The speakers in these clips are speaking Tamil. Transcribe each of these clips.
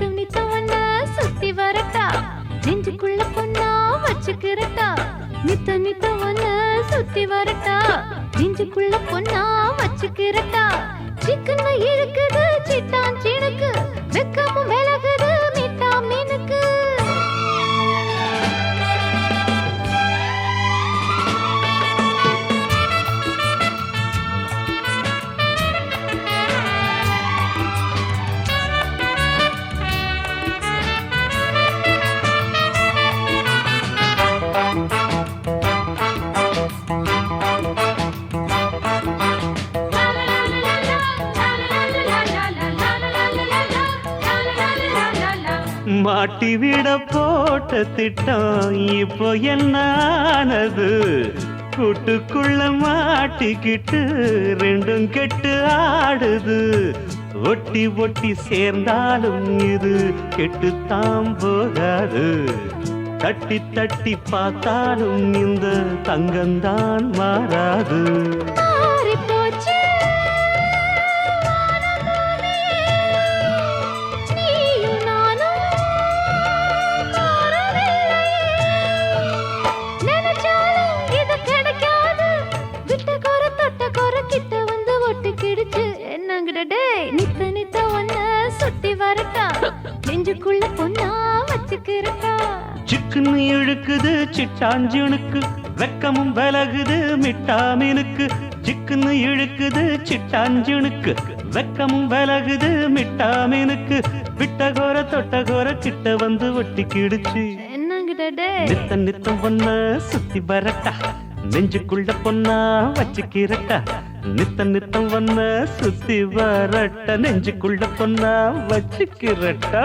என்னங்கடே நித்து சுத்தி வரட்டா. நெஞ்சுக்குள்ள பொண்ணா வச்சுக்கிறட்டா. நித்த நித்த ஒன்ன சுத்தி வரட்டா. நெஞ்சுக்குள்ள பொண்ணா வச்சுக்கிறட்டா. மாட்டி விட போட்ட திட்டம் இப்போ என்னானது? கூட்டுக்குள்ள மாட்டிக்கிட்டு ரெண்டும் கெட்டு ஆடுது. ஒட்டி ஒட்டி சேர்ந்தாலும் இது கெட்டுத்தான் போகாது. தட்டி தட்டி பார்த்தாலும் இந்த தங்கம்தான் மாறாது. சிக்குன்னு இழுக்குது சிட்டாஞ்சுனுக்கு வெக்கமும் விலகுது மிட்டாமீனுக்கு. சிக்குன்னு இழுக்குது சிட்டாஞ்சுனுக்கு வெக்கமும் விலகுது மிட்டாமீனுக்கு. விட்டகோர தொட்டகோர கிட்ட வந்து ஒட்டி கிடுச்சு என்னங்கடே நித்த நித்தம் பொண்ண சுத்தி வரட்டா. நெஞ்சுக்குள்ள பொண்ணா வச்சுக்கிறட்டா. நித்த நித்தம் பொண்ண சுத்தி வரட்ட. நெஞ்சுக்குள்ள பொண்ணா வச்சுக்கிறட்டா.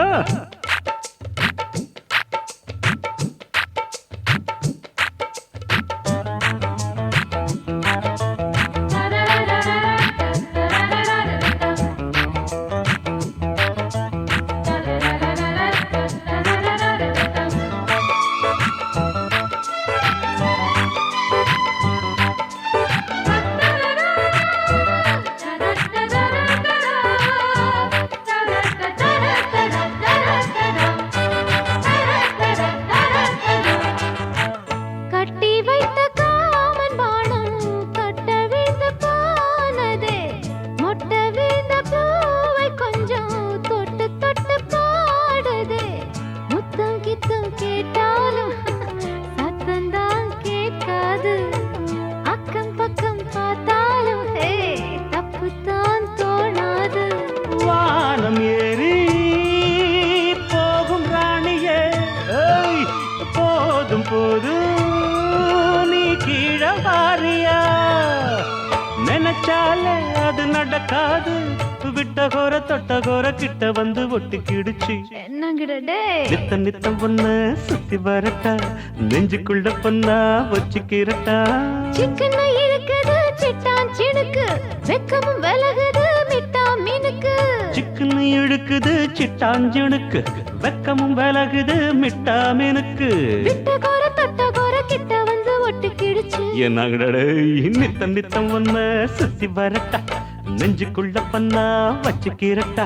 கீழே வாரியா நினைச்சாலே அது நடக்காது. விட்ட கோர தொட்ட கோர கிட்ட வந்து ஒட்டி கிடுச்சு. என்னங்கடே நித்த நித்தம் பொண்ணு சுத்தி வரட்டா. நெஞ்சுக்குள்ள பொண்ணா வச்சுக்கிறட்டா சிக்கன இழுக்குது சிட்டான் சினுக்கு வெக்கமும் விலகுது மிட்டா மீனுக்கு. சிக்குன்னு இழுக்குது சிட்டாஞ்சுனுக்கு வெக்கமும் விலகுது மிட்டாமீனுக்கு விட்ட கோர தொட்ட கிடிச்சு என்னங்கடே நித்தம் ஒன்ன சுத்தி வரட்டா. நெஞ்சுக்குள்ள பண்ணா வச்சுக்கிறட்டா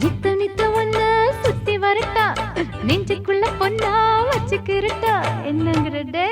நித்த நித்த ஒண்ண சுத்தி வரட்டா. நெஞ்சுக்குள்ள பொண்ணா வச்சுக்கிறட்டா என்னங்கடே